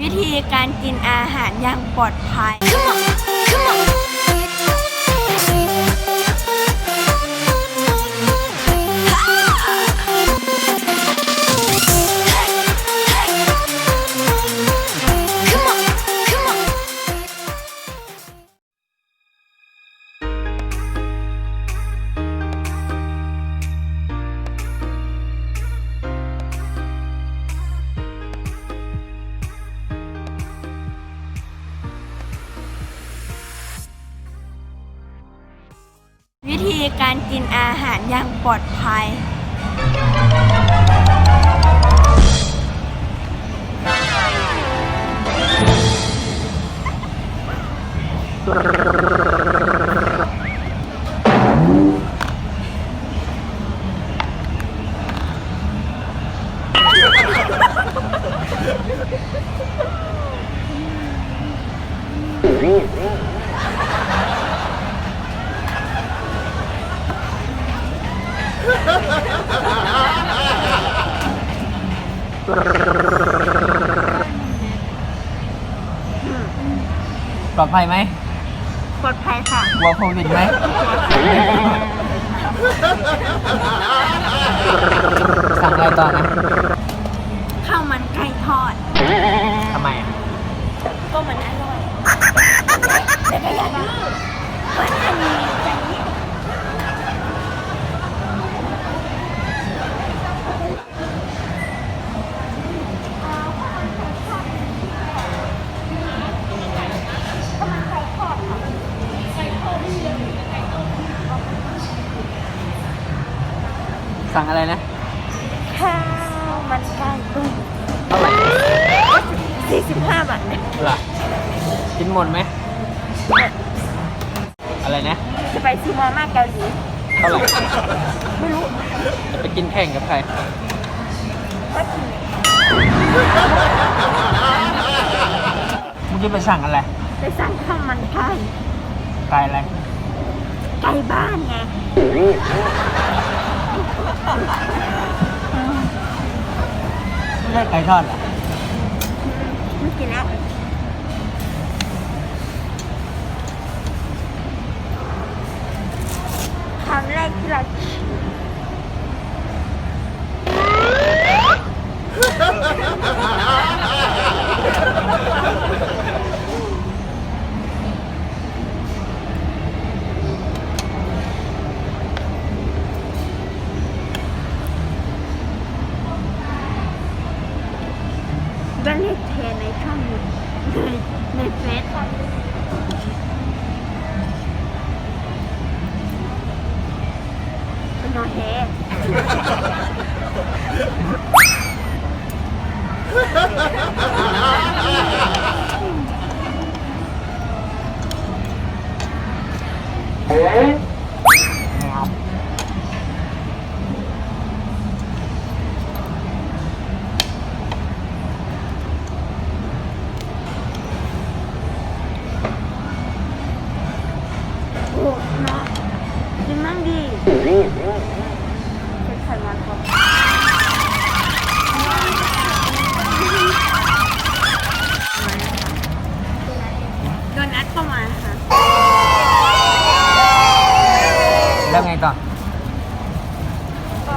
วิธีการกินอาหารอย่างปลอดภัย ธีการกินอาหารอย่างปลอดภัย ปลอดภัยไหมปลอดภัยค่ะกลัวโควิดไหม สั่งอะไรต่อนะข้าวมันไก่ทอดทำไมอะ สั่งอะไรนะ ข้าวมันไก่ตุ้มเท่าไหร่สี่สิบห้าบาทเนี่ยล่ะกินหมดไหม อะไรนะ จะไปซื้อมาม่าเกาหลีเท่าไหร่ไม่รู้จะไปกินแข่งกับใคร ว่ากินมึงจะไปสั่งอะไร ไปสั่งข้าวมันไก่ไก่อะไร ไก่บ้านไง ไม่ใช่ไก่ทอดเหรอไม่กินแล้วครั้งแรกที่เรา ก็เรียกเทในช่อง ในในเฟซนอนเฮโอ้เนาะกินมั่งดีเป็นไขมันครับโดนัทก็มาค่ะ แล้วไงต่อ ก็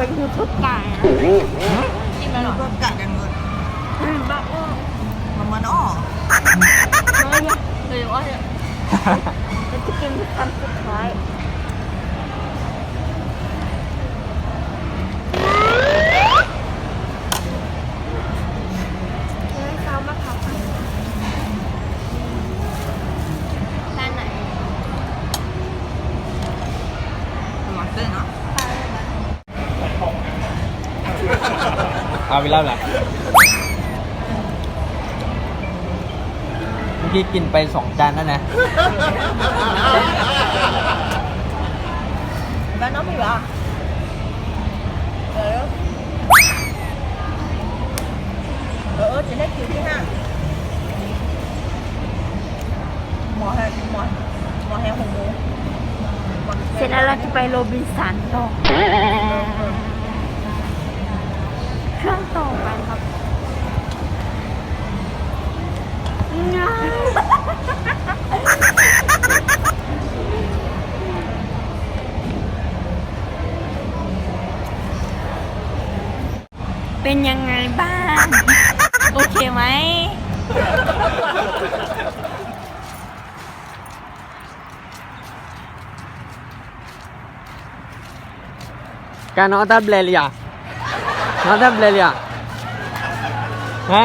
ป็นคือทุกไก่นะกินมาหรอ ก็กะกันเงินอืมบ้าอ้อมันมันอ้อเฮ้ยเลยว่าจะจะกินคำสุดท้ายเฮ้ยเขามาขับไปร้านไหน มันเต้นเนาะ เอาไปเล่าหลังเมื่อกี้กินไปสองจานแล้วนะบ้านน้องพี่วะเออเออจะได้คิวที่ห้าหมอแฮหมอหมอแฮหงมูเสร็จแล้วเราจะไปโรบินสันต่อเค เป็นยังไงบ้าง โอเคไหม क्या नौ था ब्लेलिया नौ था ब्लेलिया ะฮะ